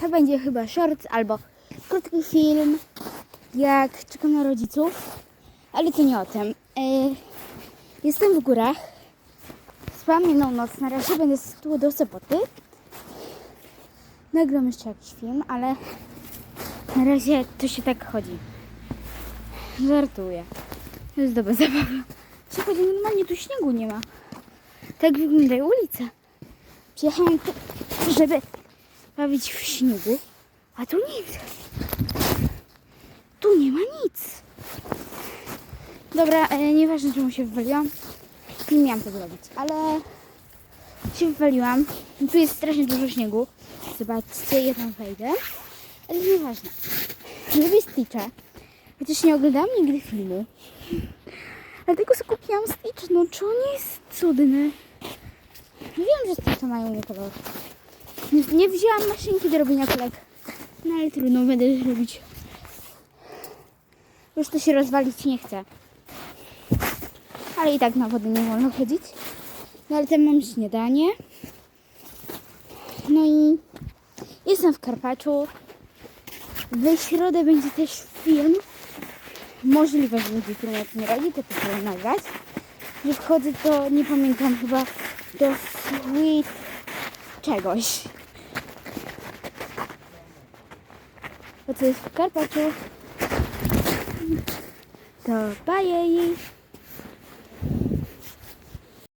To będzie chyba short albo krótki film, jak czekam na rodziców, ale to nie o tym. E, jestem w górach, spałam jedną noc, na razie będę tu do soboty. Nagram jeszcze jakiś film, ale na razie to się tak chodzi. Żartuję. To jest dobra zabawa. Chodzi, normalnie tu śniegu nie ma. Tak wyglądają ulice. Przyjechałam tu, żeby bawić w śniegu, a tu nic. Tu nie ma nic. Dobra, e, nieważne czemu się wywaliłam. Nie miałam tego robić, ale się wywaliłam. Tu jest strasznie dużo śniegu. Zobaczcie, ja tam wejdę. Ale nieważne. Lubię Stitcha. Chociaż nie oglądałam nigdy filmu. Dlatego sobie kupiłam Stitch. No czy on jest cudny? Wiem, że Stitche mają inny kolor. Nie, nie wzięłam maszynki do robienia kolek. No ale trudno, będę robić. Już to się rozwalić nie chce. Ale i tak na wodę nie wolno chodzić. No ale tam mam śniadanie. No i jestem w Karpaczu. We środę będzie też film. Możliwe, że będzie film jak nie radzi, to potem nagrać. Że wchodzę do, nie pamiętam chyba, do Sweet czegoś. Bo to jest w Karpaczu. To bajej.